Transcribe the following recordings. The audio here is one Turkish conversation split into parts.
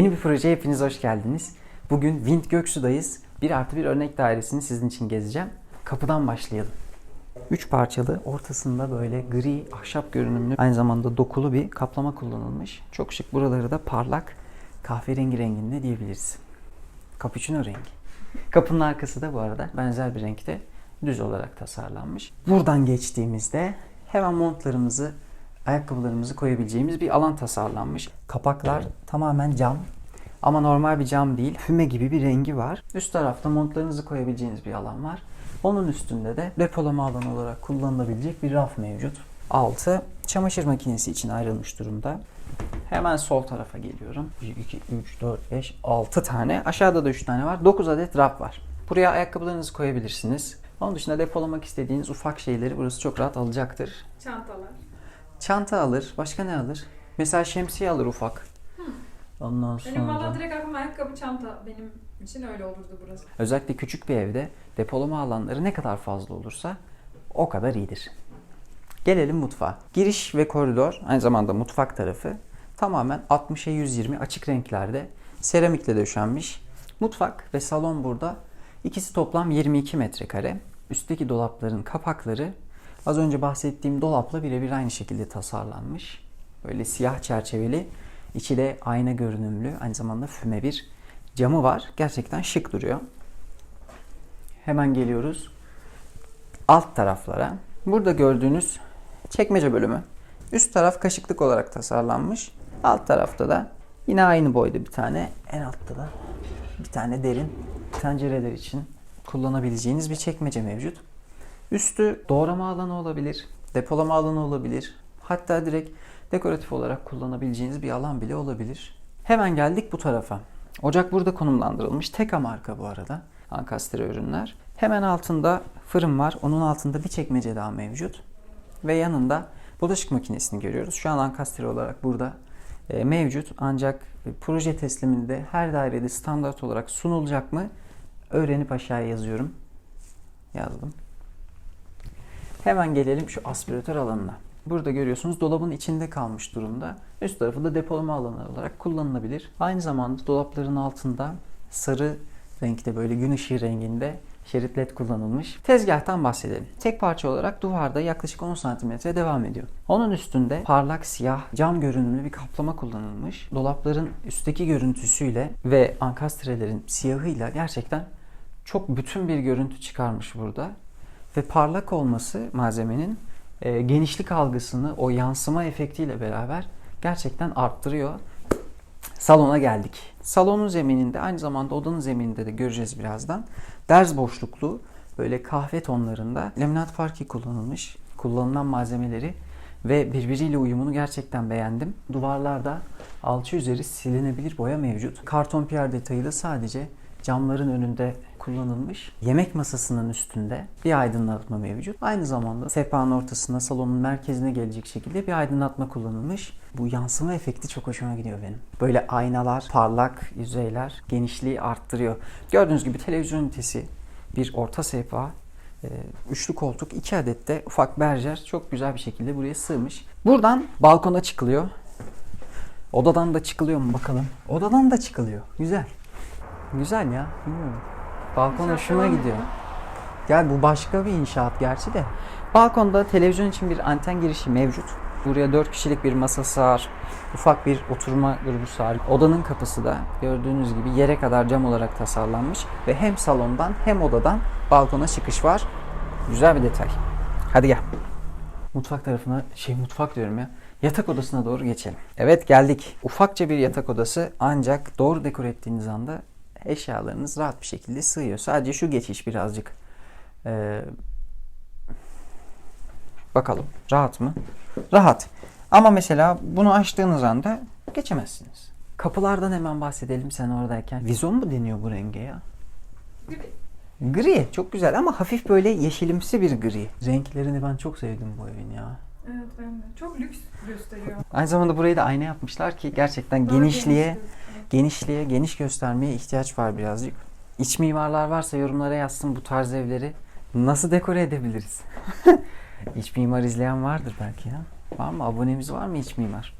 Yeni bir projeye hepiniz hoş geldiniz. Bugün Wind Göksu'dayız. Bir artı bir örnek dairesini sizin için gezeceğim. Kapıdan başlayalım. Üç parçalı, ortasında böyle gri, ahşap görünümlü, aynı zamanda dokulu bir kaplama kullanılmış. Çok şık. Buraları da parlak, kahverengi renginde diyebiliriz. Cappuccino rengi. Kapının arkası da bu arada benzer bir renkte düz olarak tasarlanmış. Buradan geçtiğimizde hemen montlarımızı, ayakkabılarımızı koyabileceğimiz bir alan tasarlanmış. Kapaklar tamamen cam ama normal bir cam değil. Füme gibi bir rengi var. Üst tarafta montlarınızı koyabileceğiniz bir alan var. Onun üstünde de depolama alanı olarak kullanılabilecek bir raf mevcut. Altı çamaşır makinesi için ayrılmış durumda. Hemen sol tarafa geliyorum. 1, 2, 3, 4, 5, 6 tane. Aşağıda da 3 tane var. 9 adet raf var. Buraya ayakkabılarınızı koyabilirsiniz. Onun dışında depolamak istediğiniz ufak şeyleri burası çok rahat alacaktır. Çantalar. Çanta alır. Başka ne alır? Mesela şemsiye alır ufak. Ondan Benim valla sonra direkt aklıma ayakkabı çanta benim için öyle olurdu burası. özellikle küçük bir evde depolama alanları ne kadar fazla olursa o kadar iyidir. Gelelim mutfağa. Giriş ve koridor aynı zamanda mutfak tarafı tamamen 60'a 120 açık renklerde seramikle döşenmiş. Mutfak ve salon burada. İkisi toplam 22 metrekare. Üstteki dolapların kapakları az önce bahsettiğim dolapla birebir aynı şekilde tasarlanmış. Böyle siyah çerçeveli, içi de ayna görünümlü, aynı zamanda füme bir camı var. Gerçekten şık duruyor. Hemen geliyoruz alt taraflara. Burada gördüğünüz çekmece bölümü. Üst taraf kaşıklık olarak tasarlanmış. Alt tarafta da yine aynı boyda bir tane. En altta da bir tane derin tencereler için kullanabileceğiniz bir çekmece mevcut. Üstü doğrama alanı olabilir, depolama alanı olabilir. Hatta direkt dekoratif olarak kullanabileceğiniz bir alan bile olabilir. Hemen geldik bu tarafa. Ocak burada konumlandırılmış. Teka marka bu arada. Ankastre ürünler. Hemen altında fırın var. Onun altında bir çekmece daha mevcut. Ve yanında bulaşık makinesini görüyoruz. Şu an Ankastre olarak burada e, mevcut. Ancak proje tesliminde her dairede standart olarak sunulacak mı? Öğrenip aşağıya yazıyorum. Yazdım. Hemen gelelim şu aspiratör alanına. Burada görüyorsunuz dolabın içinde kalmış durumda. Üst tarafı da depolama alanı olarak kullanılabilir. Aynı zamanda dolapların altında sarı renkte böyle gün ışığı renginde şerit led kullanılmış. Tezgahtan bahsedelim. Tek parça olarak duvarda yaklaşık 10 cm devam ediyor. Onun üstünde parlak siyah cam görünümlü bir kaplama kullanılmış. Dolapların üstteki görüntüsüyle ve ankastrelerin siyahıyla gerçekten çok bütün bir görüntü çıkarmış burada. Ve parlak olması malzemenin e, genişlik algısını o yansıma efektiyle beraber gerçekten arttırıyor. Salona geldik. Salonun zemininde aynı zamanda odanın zemininde de göreceğiz birazdan. Derz boşluklu böyle kahve tonlarında laminat parke kullanılmış. Kullanılan malzemeleri ve birbiriyle uyumunu gerçekten beğendim. Duvarlarda alçı üzeri silinebilir boya mevcut. Karton piyer detayı da sadece camların önünde kullanılmış. Yemek masasının üstünde bir aydınlatma mevcut. Aynı zamanda sehpanın ortasında salonun merkezine gelecek şekilde bir aydınlatma kullanılmış. Bu yansıma efekti çok hoşuma gidiyor benim. Böyle aynalar, parlak yüzeyler genişliği arttırıyor. Gördüğünüz gibi televizyon ünitesi, bir orta sehpa, e, üçlü koltuk, iki adet de ufak berjer çok güzel bir şekilde buraya sığmış. Buradan balkona çıkılıyor. Odadan da çıkılıyor mu bakalım. Odadan da çıkılıyor. Güzel. Güzel ya. Bilmiyorum. Balkon İnşaat hoşuma devam gidiyor. ediyor. Gel bu başka bir inşaat gerçi de. Balkonda televizyon için bir anten girişi mevcut. Buraya 4 kişilik bir masa sığar. Ufak bir oturma grubu sığar. Odanın kapısı da gördüğünüz gibi yere kadar cam olarak tasarlanmış. Ve hem salondan hem odadan balkona çıkış var. Güzel bir detay. Hadi gel. Mutfak tarafına, şey mutfak diyorum ya. Yatak odasına doğru geçelim. Evet geldik. Ufakça bir yatak odası ancak doğru dekor ettiğiniz anda eşyalarınız rahat bir şekilde sığıyor. Sadece şu geçiş birazcık ee, bakalım rahat mı? Rahat. Ama mesela bunu açtığınız anda geçemezsiniz. Kapılardan hemen bahsedelim sen oradayken. Vizon mu deniyor bu renge ya? Gibi. Gri. Çok güzel ama hafif böyle yeşilimsi bir gri. Renklerini ben çok sevdim bu evin ya. Evet ben de. Çok lüks gösteriyor. Aynı zamanda burayı da ayna yapmışlar ki gerçekten Daha genişliğe, geniş genişliğe, geniş göstermeye ihtiyaç var birazcık. İç mimarlar varsa yorumlara yazsın bu tarz evleri nasıl dekore edebiliriz? İç mimar izleyen vardır belki ya. Var mı? Abonemiz var mı iç mimar?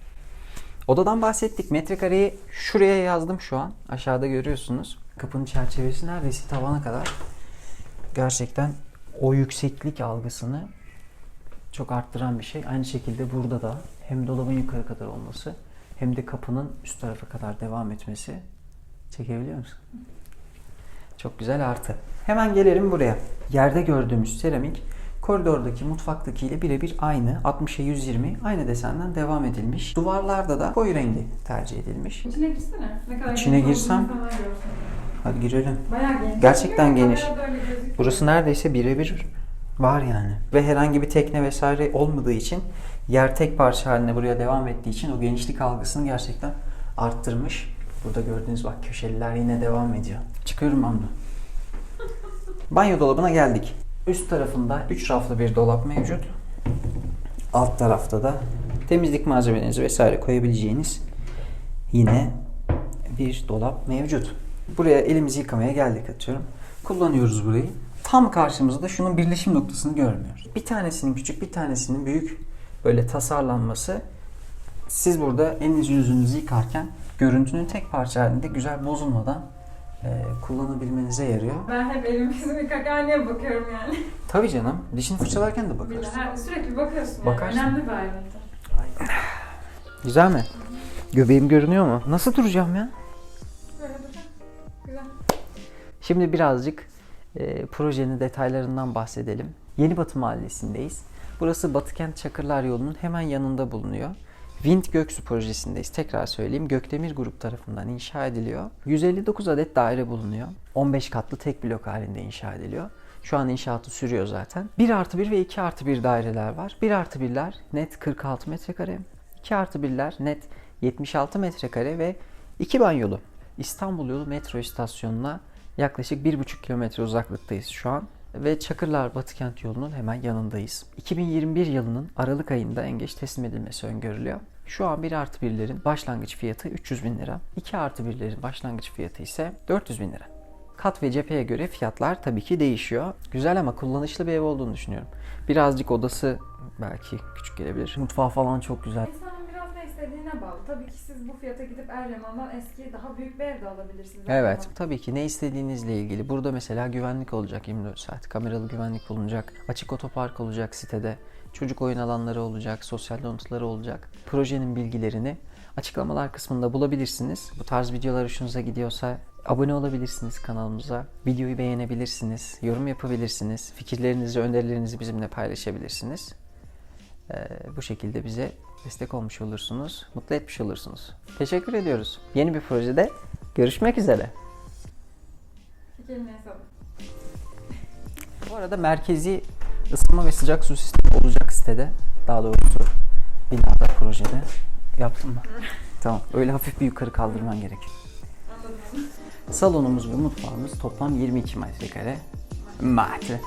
Odadan bahsettik. Metrekareyi şuraya yazdım şu an. Aşağıda görüyorsunuz. Kapının çerçevesi neredeyse tavana kadar. Gerçekten o yükseklik algısını çok arttıran bir şey. Aynı şekilde burada da hem dolabın yukarı kadar olması hem de kapının üst tarafa kadar devam etmesi. Çekebiliyor musun? Çok güzel artı. Hemen gelelim buraya. Yerde gördüğümüz seramik koridordaki mutfaktaki ile birebir aynı. 60'a 120 aynı desenden devam edilmiş. Duvarlarda da koyu rengi tercih edilmiş. İçine girsene. Ne kadar İçine girsem? Hadi girelim. Bayağı geniş. Gerçekten geniş. Burası neredeyse birebir var yani. Ve herhangi bir tekne vesaire olmadığı için yer tek parça haline buraya devam ettiği için o genişlik algısını gerçekten arttırmış. Burada gördüğünüz bak köşeliler yine devam ediyor. Çıkıyorum de. Banyo dolabına geldik. Üst tarafında 3 raflı bir dolap mevcut. Alt tarafta da temizlik malzemelerinizi vesaire koyabileceğiniz yine bir dolap mevcut. Buraya elimizi yıkamaya geldik atıyorum. Kullanıyoruz burayı. Tam karşımızda şunun birleşim noktasını görmüyoruz. Bir tanesinin küçük bir tanesinin büyük böyle tasarlanması siz burada elinizi yüzünüzü yıkarken görüntünün tek parça halinde güzel bozulmadan e, kullanabilmenize yarıyor. Ben hep elimi yüzümü yıkarken aynaya bakıyorum yani. Tabii canım. Dişini fırçalarken de bakarsın. her, sürekli bakıyorsun yani. Bakarsın. Önemli bir ayrıntı. Güzel mi? Göbeğim görünüyor mu? Nasıl duracağım ya? Böyle duracak. Güzel. Şimdi birazcık e, projenin detaylarından bahsedelim. Yeni Batı Mahallesi'ndeyiz. Burası Batıkent Çakırlar yolunun hemen yanında bulunuyor. Wind Göksu projesindeyiz. Tekrar söyleyeyim. Gökdemir Grup tarafından inşa ediliyor. 159 adet daire bulunuyor. 15 katlı tek blok halinde inşa ediliyor. Şu an inşaatı sürüyor zaten. 1 artı 1 ve 2 artı 1 daireler var. 1 artı 1'ler net 46 metrekare. 2 artı 1'ler net 76 metrekare ve 2 banyolu. İstanbul yolu metro istasyonuna yaklaşık 1,5 kilometre uzaklıktayız şu an. Ve Çakırlar Batıkent yolunun hemen yanındayız. 2021 yılının Aralık ayında en geç teslim edilmesi öngörülüyor. Şu an 1 artı 1'lerin başlangıç fiyatı 300 bin lira. 2 artı 1'lerin başlangıç fiyatı ise 400 bin lira. Kat ve cepheye göre fiyatlar tabii ki değişiyor. Güzel ama kullanışlı bir ev olduğunu düşünüyorum. Birazcık odası belki küçük gelebilir. Mutfağı falan çok güzel. Ne istediğine bağlı. Tabii ki siz bu fiyata gidip Eryaman'dan eski daha büyük bir ev de alabilirsiniz. Evet, Ama tabii ki ne istediğinizle ilgili. Burada mesela güvenlik olacak 24 saat. Kameralı güvenlik bulunacak. Açık otopark olacak sitede. Çocuk oyun alanları olacak, sosyal donatıları olacak. Projenin bilgilerini açıklamalar kısmında bulabilirsiniz. Bu tarz videolar hoşunuza gidiyorsa abone olabilirsiniz kanalımıza. Videoyu beğenebilirsiniz, yorum yapabilirsiniz. Fikirlerinizi, önerilerinizi bizimle paylaşabilirsiniz. Ee, bu şekilde bize destek olmuş olursunuz, mutlu etmiş olursunuz. Teşekkür ediyoruz. Yeni bir projede görüşmek üzere. Bu arada merkezi ısınma ve sıcak su sistemi olacak sitede. Daha doğrusu binada, projede. Yaptın mı? tamam. Öyle hafif bir yukarı kaldırman. Anladım. Salonumuz ve mutfağımız toplam 22 metrekare. Metre.